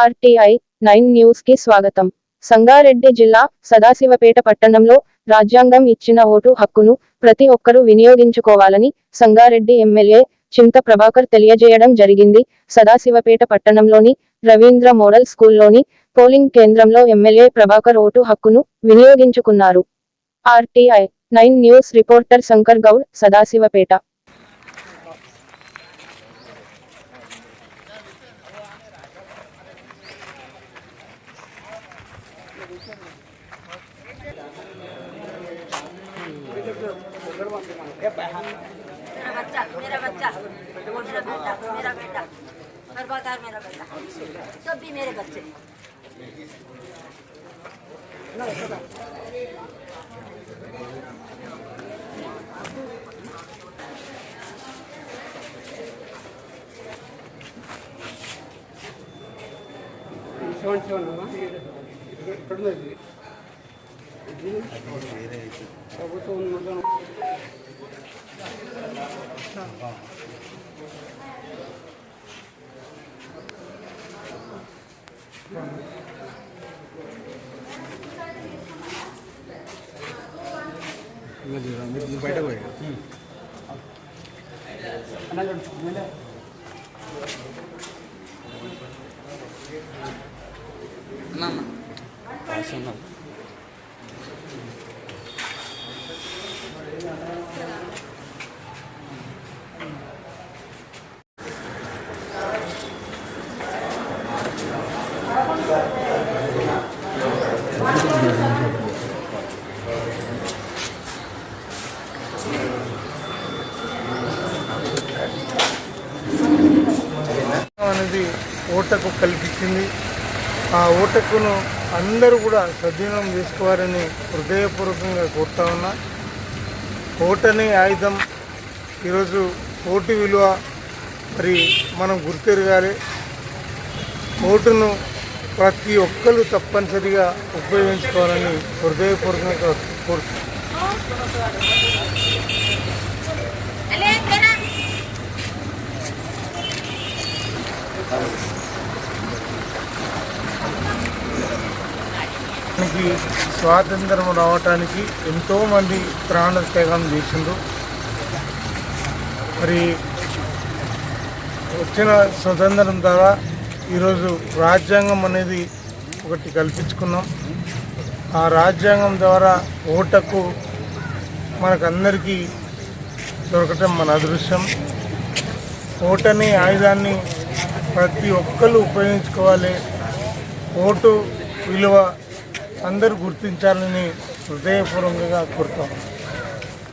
RTI nine న్యూస్కి స్వాగతం. సంగారెడ్డి జిల్లా సదాశివపేట పట్టణంలో రాజ్యాంగం ఇచ్చిన ఓటు హక్కును ప్రతి ఒక్కరూ వినియోగించుకోవాలని సంగారెడ్డి ఎమ్మెల్యే చింత ప్రభాకర్ తెలియజేయడం జరిగింది. సదాశివపేట పట్టణంలోని రవీంద్ర మోడల్ స్కూల్లోని పోలింగ్ కేంద్రంలో ఎమ్మెల్యే ప్రభాకర్ ఓటు హక్కును వినియోగించుకున్నారు. RTI nine news reporter Shankar Goud Sadashivpet. मेरा बच्चा मेरा बच्चा मेरा बेटा मेरा बेटा सर्वाकार मेरा बेटा सब भी मेरे बच्चे సెవెన్ సెవెన్ అమ్మా ఎక్కడున్నది ప్రభుత్వం బయట పోయి అనేది ఓటకు కల్పించింది. ఆ ఓటకును అందరూ కూడా సద్వినియోగం చేసుకోవాలని హృదయపూర్వకంగా కోరుతా ఉన్నా. ఓటనే ఆయుధం. ఈరోజు ఓటు విలువ. మరి మనం గుర్తెరగాలి. ఓటును ప్రతి ఒక్కరు తప్పనిసరిగా ఉపయోగించుకోవాలని హృదయపూర్వకంగా కోరుతున్నాను. మనకి స్వాతంత్రం రావటానికి ఎంతోమంది ప్రాణ త్యాగం చేసిండ్రు. మరి వచ్చిన స్వతంత్రం ద్వారా ఈరోజు రాజ్యాంగం అనేది ఒకటి కల్పించుకున్నాం. ఆ రాజ్యాంగం ద్వారా ఓటకు మనకందరికీ దొరకటం మన అదృశ్యం. ఓటని ఆయుధాన్ని ప్రతి ఒక్కరు ఉపయోగించుకోవాలి. ఓటు విలువ అందరూ గుర్తించాలని హృదయపూర్వకంగా కోరుతాం